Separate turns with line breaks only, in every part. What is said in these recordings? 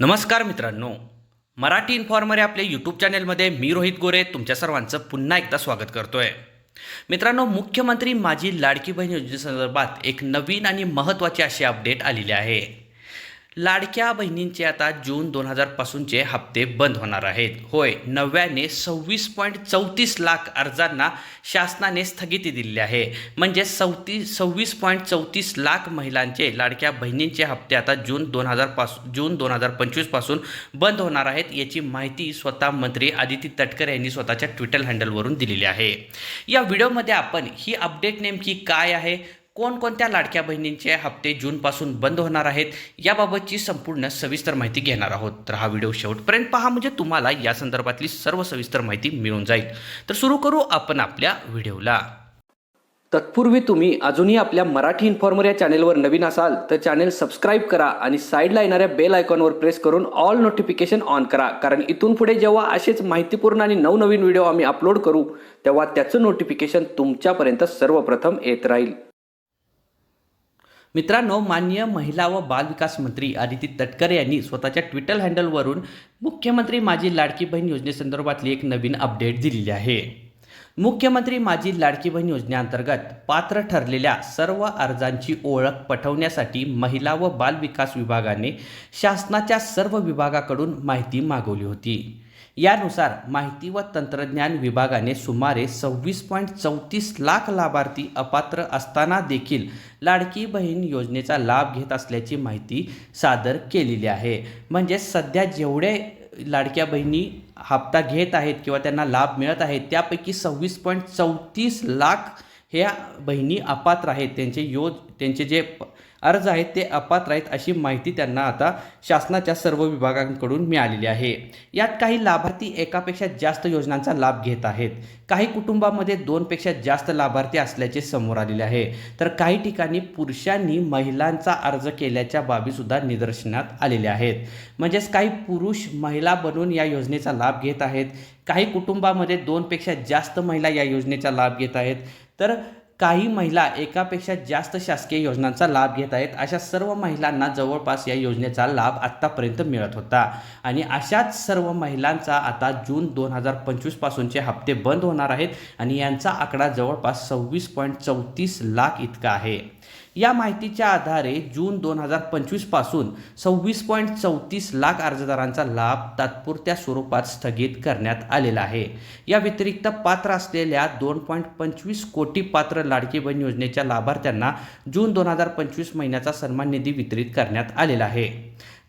नमस्कार मित्रांनो. मराठी इन्फॉर्मर या आपल्या यूट्यूब चॅनेलमध्ये मी रोहित गोरे तुमच्या सर्वांचं पुन्हा एकदा स्वागत करतोय. मित्रांनो मुख्यमंत्री माझी लाडकी बहीण योजनेसंदर्भात एक नवीन आणि महत्त्वाची अशी अपडेट आलेली आहे. लाडक्या बहिणींचे आता जून दोन हजारपासूनचे हप्ते बंद होणार आहेत. होय नव्याने सव्वीस पॉईंट चौतीस लाख अर्जांना शासनाने स्थगिती दिलेली आहे. म्हणजे चौती सव्वीस पॉईंट चौतीस लाख महिलांचे लाडक्या बहिणींचे हप्ते आता जून दोन हजारपासून जून दोन हजार पंचवीसपासून बंद होणार आहेत याची माहिती स्वतः मंत्री आदिती तटकर यांनी स्वतःच्या ट्विटर हँडलवरून दिलेली आहे. या व्हिडिओमध्ये आपण ही अपडेट नेमकी काय आहे? कोणकोणत्या लाडक्या बहिणींचे हप्ते जूनपासून बंद होणार आहेत याबाबतची संपूर्ण सविस्तर माहिती घेणार आहोत. तर हा व्हिडिओ शेवटपर्यंत पहा म्हणजे तुम्हाला या संदर्भातली सर्व सविस्तर माहिती मिळून जाईल. तर सुरू करू आपण आपल्या व्हिडिओला.
तत्पूर्वी तुम्ही अजूनही आपल्या मराठी इन्फॉर्मर या चॅनेलवर नवीन असाल तर चॅनेल सबस्क्राईब करा आणि साईडला येणाऱ्या बेल आयकॉनवर प्रेस करून ऑल नोटिफिकेशन ऑन करा. कारण इथून पुढे जेव्हा असेच माहितीपूर्ण आणि नवनवीन व्हिडिओ आम्ही अपलोड करू तेव्हा त्याचं नोटिफिकेशन तुमच्यापर्यंत सर्वप्रथम येत राहील.
मित्रांनो माननीय महिला व बालविकास मंत्री आदिती तटकरे यांनी स्वतःच्या ट्विटर हँडलवरून मुख्यमंत्री माझी लाडकी बहीण योजनेसंदर्भातली एक नवीन अपडेट दिलेली आहे. मुख्यमंत्री माझी लाडकी बहीण योजनेअंतर्गत पात्र ठरलेल्या सर्व अर्जांची ओळख पटवण्यासाठी महिला व बालविकास विभागाने शासनाच्या सर्व विभागाकडून माहिती मागवली होती. यानुसार माहिती व तंत्रज्ञान विभागाने सुमारे सव्वीस पॉईंट चौतीस लाख लाभार्थी अपात्र असताना देखील लाडकी बहीण योजनेचा लाभ घेत असल्याची माहिती सादर केलेली आहे. म्हणजे सध्या जेवढे लाडक्या बहिणी हप्ता घेत आहेत किंवा त्यांना लाभ मिळत आहेत त्यापैकी सव्वीस पॉईंट चौतीस लाख ह्या बहिणी अपात्र आहेत. त्यांचे योज त्यांचे जे अर्ज आहेत ते अपात्र आहेत अशी माहिती त्यांना आता शासनाच्या सर्व विभागांकडून मिळालेली आहे. यात काही लाभार्थी एकापेक्षा जास्त योजनांचा लाभ घेत आहेत. काही कुटुंबामध्ये दोनपेक्षा जास्त लाभार्थी असल्याचे समोर आलेले आहे. तर काही ठिकाणी पुरुषांनी महिलांचा अर्ज केल्याच्या बाबीसुद्धा निदर्शनात आलेल्या आहेत. म्हणजेच काही पुरुष महिला बनून या योजनेचा लाभ घेत आहेत. काही कुटुंबामध्ये दोनपेक्षा जास्त महिला या योजनेचा लाभ घेत आहेत. तर काही महिला एकापेक्षा जास्त शासकीय योजनांचा लाभ घेत आहेत. अशा सर्व महिलांना जवळपास या योजनेचा लाभ आत्तापर्यंत मिळत होता. आणि अशाच सर्व महिलांचा आता जून दोन हजार पंचवीसपासूनचे हप्ते बंद होणार आहेत आणि यांचा आकडा जवळपास सव्वीस पॉईंट चौतीस लाख इतका आहे. या माहितीच्या आधारे जून दोन हजार पंचवीसपासून सव्वीस पॉईंट चौतीस लाख अर्जदारांचा लाभ तात्पुरत्या स्वरूपात स्थगित करण्यात आलेला आहे. या व्यतिरिक्त पात्र असलेल्या दोन पॉईंट पंचवीस कोटी पात्र लाडकी बहीण योजनेच्या लाभार्थ्यांना जून दोन हजार पंचवीस महिन्याचा सन्मान निधी वितरित करण्यात आलेला आहे.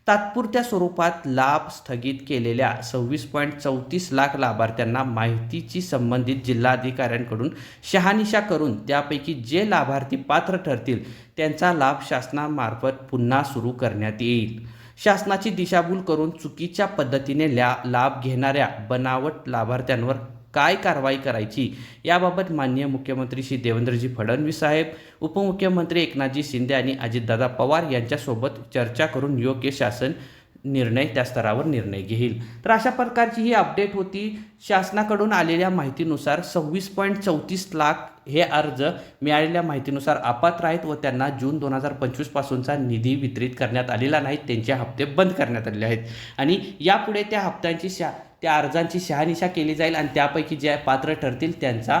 तात्पुरत्या स्वरूपात लाभ स्थगित केलेल्या सव्वीस पॉईंट चौतीस लाख लाभार्थ्यांना माहितीची संबंधित जिल्हाधिकाऱ्यांकडून शहानिशा करून त्यापैकी जे लाभार्थी पात्र ठरतील त्यांचा लाभ शासनामार्फत पुन्हा सुरू करण्यात येईल. शासनाची दिशाभूल करून चुकीच्या पद्धतीने ल्या लाभ घेणाऱ्या बनावट लाभार्थ्यांवर काय कारवाई करायची? याबाबत माननीय मुख्यमंत्री श्री देवेंद्रजी फडणवीस साहेब उपमुख्यमंत्री एकनाथजी शिंदे आणि अजितदादा पवार यांच्यासोबत चर्चा करून योग्य शासन निर्णय त्या स्तरावर निर्णय घेईल. तर अशा प्रकारची ही अपडेट होती. शासनाकडून आलेल्या माहितीनुसार सव्वीस पॉईंट चौतीस लाख हे अर्ज मिळालेल्या माहितीनुसार अपात्र आहेत व त्यांना जून दोन हजार पंचवीसपासूनचा निधी वितरित करण्यात आलेला नाही. त्यांचे हप्ते बंद करण्यात आलेले आहेत. आणि यापुढे त्या हप्त्यांची शा त्या अर्जांची शहानिशा केली जाईल आणि त्यापैकी जे पात्र ठरतील त्यांचा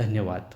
धन्यवाद.